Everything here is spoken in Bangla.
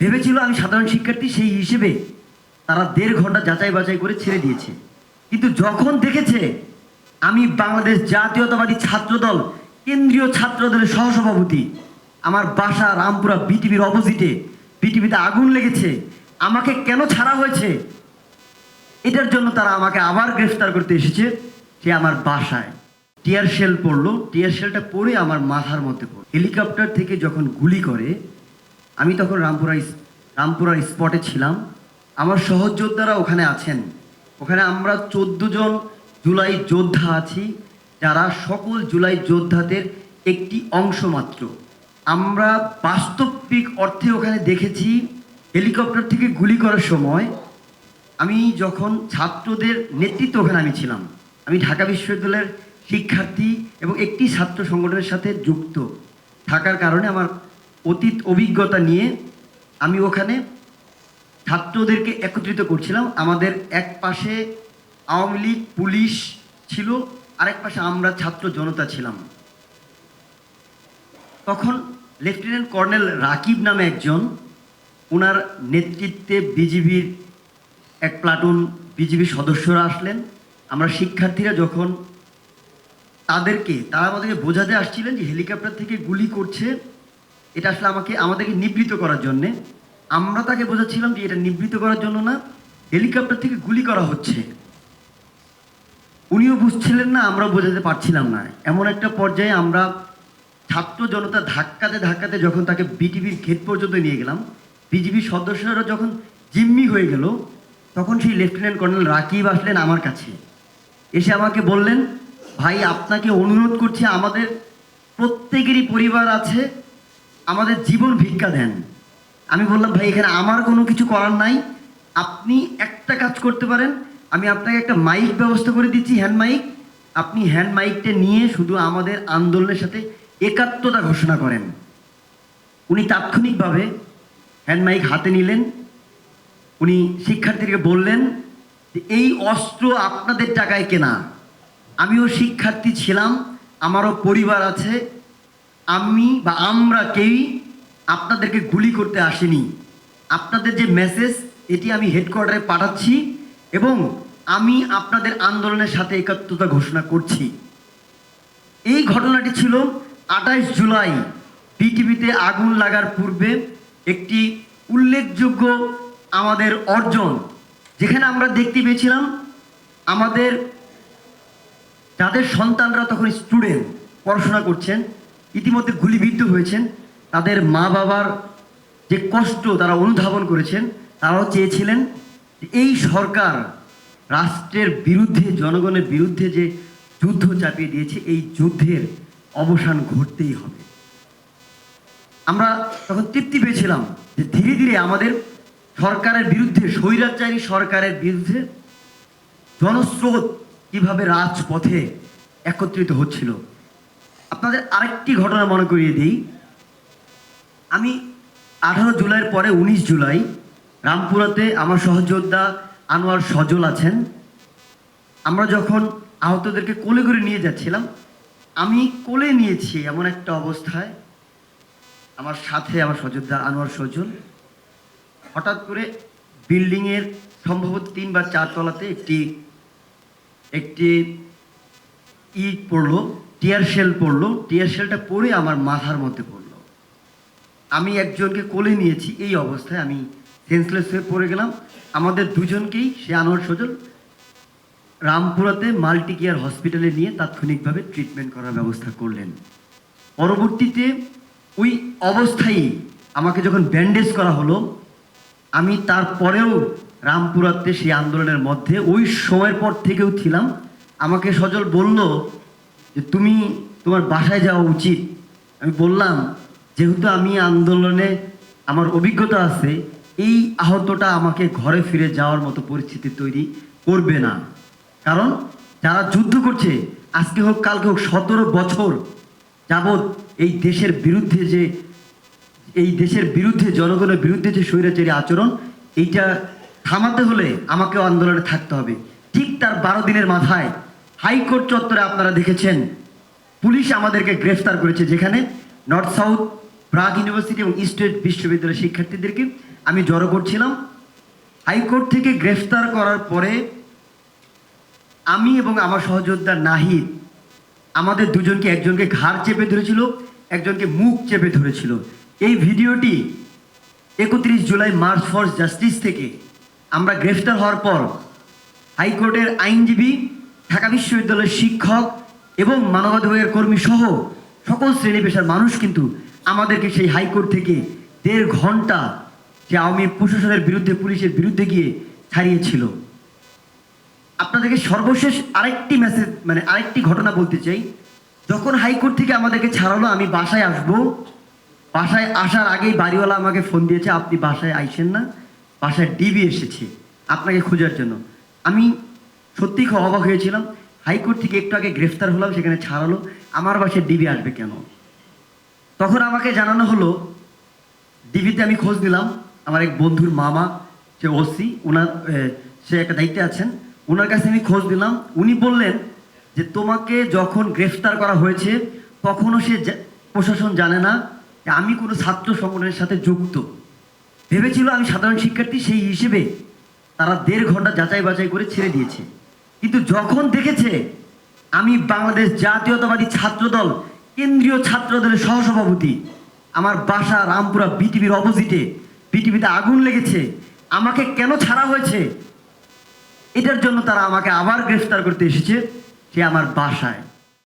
ভেবেছিল আমি সাধারণ শিক্ষার্থী, সেই হিসেবে তারা দেড় ঘণ্টা যাচাই বাছাই করে ছেড়ে দিয়েছে। কিন্তু যখন দেখেছে আমি বাংলাদেশ জাতীয়তাবাদী ছাত্রদল, কেন্দ্রীয় ছাত্রদলের সহসভাপতি, আমার বাসা রামপুরা বিটিভির অপোজিটে, বিটিভিতে আগুন লেগেছে, আমাকে কেন ছাড়া হয়েছে? এটার জন্য তারা আমাকে আবার গ্রেফতার করতে এসেছে, সে আমার বাসায়। টিয়ার শেল পড়ল, টিয়ার শেলটা পড়ে আমার মাথার মধ্যে পড়ল। হেলিকপ্টার থেকে যখন গুলি করে আমি তখন রামপুরা রামপুরার স্পটে ছিলাম। আমার সহযোদ্ধারা ওখানে আছেন। ওখানে আমরা চোদ্দ জন জুলাই যোদ্ধা আছি, যারা সকল জুলাই যোদ্ধাদের একটি অংশ মাত্র। আমরা বাস্তবিক অর্থে ওখানে দেখেছি হেলিকপ্টার থেকে গুলি করার সময় আমি যখন ছাত্রদের নেতৃত্ব ওখানে আমি ছিলাম, আমি ঢাকা বিশ্ববিদ্যালয়ের শিক্ষার্থী এবং একটি ছাত্র সংগঠনের সাথে যুক্ত। থাকার কারণে আমার অতীত অভিজ্ঞতা নিয়ে আমি ওখানে ছাত্রদেরকে একত্রিত করছিলাম। আমাদের এক পাশে আওয়ামী লীগ, পুলিশ ছিল, আরেক পাশে আমরা ছাত্র জনতা ছিলাম। তখন লেফটেন্যান্ট কর্নেল রাকিব নামে একজন ওনার নেতৃত্বে বিজিবির এক প্লাটুন বিজিবির সদস্যরা আসলেন। আমরা শিক্ষার্থীরা যখন তাদেরকে, তারা আমাদেরকে বোঝাতে আসছিলেন যে হেলিকপ্টার থেকে গুলি করছে এটা আসলে আমাকে, আমাদেরকে নিবৃত করার জন্যে। আমরা তাকে বোঝাচ্ছিলাম যে এটা নিবৃত করার জন্য না, হেলিকপ্টার থেকে গুলি করা হচ্ছে। উনিও বুঝছিলেন না আমরা বোঝাতে পারছিলাম না। এমন একটা পর্যায়ে আমরা ছাত্র জনতা ধাক্কাতে ধাক্কাতে যখন তাকে বিটিভির ক্ষেত পর্যন্ত নিয়ে গেলাম, বিজিবির সদস্যরা যখন জিম্মি হয়ে গেল, তখন সেই লেফটেন্যান্ট কর্নেল রাকিব আসলেন আমার কাছে। এসে আমাকে বললেন, ভাই, আপনাকে অনুরোধ করছি, আমাদের প্রত্যেকেরই পরিবার আছে আমাদের জীবন ভিক্ষা দেন। আমি বললাম, ভাই, এখানে আমার কোনো কিছু করার নাই। আপনি একটা কাজ করতে পারেন। আমি আপনাকে একটা মাইক ব্যবস্থা করে দিচ্ছি হ্যান্ড মাইক আপনি হ্যান্ড মাইকটা নিয়ে শুধু আমাদের আন্দোলনের সাথে একাত্মতা ঘোষণা করেন। উনি তাৎক্ষণিকভাবে হ্যান্ড মাইক হাতে নিলেন। উনি শিক্ষার্থীদেরকে বললেন যে, এই অস্ত্র আপনাদের টাকায় কেনা। আমিও শিক্ষার্থী ছিলাম, আমারও পরিবার আছে আমি বা আমরা কেউই আপনাদেরকে গুলি করতে আসেনি। আপনাদের যে মেসেজ এটি আমি হেডকোয়ার্টারে পাঠাচ্ছি এবং আমি আপনাদের আন্দোলনের সাথে একাত্মতা ঘোষণা করছি। এই ঘটনাটি ছিল আঠাইশ জুলাই। পৃথিবীতে আগুন লাগার পূর্বে একটি উল্লেখযোগ্য আমাদের অর্জন, যেখানে আমরা দেখতে পেয়েছিলাম আমাদের, যাদের সন্তানরা তখন স্টুডেন্ট পড়াশোনা করছেন ইতিমধ্যে গুলিবিদ্ধ হয়েছেন। তাদের মা বাবার যে কষ্ট তারা অনুধাবন করেছেন, তারাও চেয়েছিলেন এই সরকার রাষ্ট্রের বিরুদ্ধে, জনগণের বিরুদ্ধে যে যুদ্ধ চাপিয়ে দিয়েছে, এই যুদ্ধের অবসান ঘটতেই হবে। আমরা তখন তৃপ্তি পেয়েছিলাম যে ধীরে ধীরে আমাদের সরকারের বিরুদ্ধে, স্বৈরাচারী সরকারের বিরুদ্ধে জনস্রোত কীভাবে রাজপথে একত্রিত হচ্ছিল আপনাদের আরেকটি ঘটনা মনে করিয়ে দিই। আমি আঠারো জুলাইয়ের পরে উনিশ জুলাই রামপুরাতে আমার সহযোদ্ধা আনোয়ার সজল আছেন। আমরা যখন আহতদেরকে কোলে করে নিয়ে যাচ্ছিলাম, আমি কোলে নিয়েছি এমন একটা অবস্থায় আমার সাথে আমার সহযোদ্ধা আনোয়ার সজল। হঠাৎ করে বিল্ডিংয়ের সম্ভবত তিন বা চার তলাতে একটি একটি ইট পড়ল। টিয়ার শেল পড়ল, টিয়ার শেলটা পড়ে আমার মাথার মধ্যে পড়ল। আমি একজনকে কোলে নিয়েছি, এই অবস্থায় আমি সেন্সলেস হয়ে পড়ে গেলাম। আমাদের দুজনকেই, সে আনোয়ার সজল, রামপুরাতে মাল্টি কেয়ার হসপিটালে নিয়ে তাৎক্ষণিকভাবে ট্রিটমেন্ট করার ব্যবস্থা করলেন। পরবর্তীতে ওই অবস্থায় আমাকে যখন ব্যান্ডেজ করা হলো, আমি তারপরেও রামপুরাতে সেই আন্দোলনের মধ্যে, ওই সময়ের পর থেকেও ছিলাম। আমাকে সজল বলল যে তুমি তোমার বাসায় যাওয়া উচিত। আমি বললাম, যেহেতু আমি আন্দোলনে আমার অভিজ্ঞতা আছে, এই আহতটা আমাকে ঘরে ফিরে যাওয়ার মতো পরিস্থিতি তৈরি করবে না। কারণ যারা যুদ্ধ করছে, আজকে হোক, কালকে হোক, সতেরো বছর যাবৎ এই দেশের বিরুদ্ধে যে, এই দেশের বিরুদ্ধে, জনগণের বিরুদ্ধে যে স্বৈরাচারী আচরণ, এইটা থামাতে হলে আমাকেও আন্দোলনে থাকতে হবে। ঠিক তার বারো দিনের মাথায় হাইকোর্ট চত্বরে আপনারা দেখেছেন, পুলিশ আমাদেরকে গ্রেফতার করেছে যেখানে নর্থ সাউথ প্রাগ ইউনিভার্সিটি এবং স্টেট বিশ্ববিদ্যালয়ের শিক্ষার্থীদেরকে আমি জড়ো করছিলাম। হাইকোর্ট থেকে গ্রেফতার করার পরে আমি এবং আমার সহযোদ্ধা নাহিদ, আমাদের দুজনকে একজনকে ঘাড় চেপে ধরেছিল, একজনকে মুখ চেপে ধরেছিল। এই ভিডিওটি একত্রিশ জুলাই মার্চ ফর জাস্টিস থেকে আমরা গ্রেফতার হওয়ার পর হাইকোর্টের আইনজীবী ঢাকা বিশ্ববিদ্যালয়ের শিক্ষক এবং মানবাধিকার কর্মী সহ সকল শ্রেণি পেশার মানুষ কিন্তু আমাদেরকে সেই হাইকোর্ট থেকে দেড় ঘণ্টা যে আওয়ামী প্রশাসনের বিরুদ্ধে, পুলিশের বিরুদ্ধে গিয়ে ছাড়িয়েছিল। আপনাদেরকে সর্বশেষ আরেকটি মেসেজ মানে আরেকটি ঘটনা বলতে চাই। যখন হাইকোর্ট থেকে আমাদেরকে ছাড়ালো, আমি বাসায় আসব। বাসায় আসার আগেই বাড়িওয়ালা আমাকে ফোন দিয়েছে, আপনি বাসায় আইসেন না, বাসায় ডিবি এসেছে, আপনাকে খোঁজার জন্য। আমি সত্যি খুব অবাক হয়েছিলাম। হাইকোর্ট থেকে একটু আগে গ্রেফতার হলাম, সেখানে ছাড়ালো আমার বাসায় ডিবি আসবে কেন? তখন আমাকে জানানো হলো, ডিবিতে আমি খোঁজ নিলাম। আমার এক বন্ধুর মামা সে ওসি ওনার সে একটা দায়িত্বে আছেন। ওনার কাছে আমি খোঁজ দিলাম উনি বললেন যে, তোমাকে যখন গ্রেফতার করা হয়েছে, তখনও সে প্রশাসন জানে না যে আমি কোনো ছাত্র সংগঠনের সাথে যুক্ত। ভেবেছিল আমি সাধারণ শিক্ষার্থী, সেই হিসেবে তারা দেড় ঘণ্টা যাচাই বাছাই করে ছেড়ে দিয়েছে। কিন্তু যখন দেখেছে আমি বাংলাদেশ জাতীয়তাবাদী ছাত্রদল, কেন্দ্রীয় ছাত্রদলের সহসভাপতি, আমার বাসা রামপুরা বিটিভির অপোজিটে, বিটিভিতে আগুন লেগেছে, আমাকে কেন ছাড়া হয়েছে? এটার জন্য তারা আমাকে আবার গ্রেফতার করতে এসেছে, সে আমার বাসায়।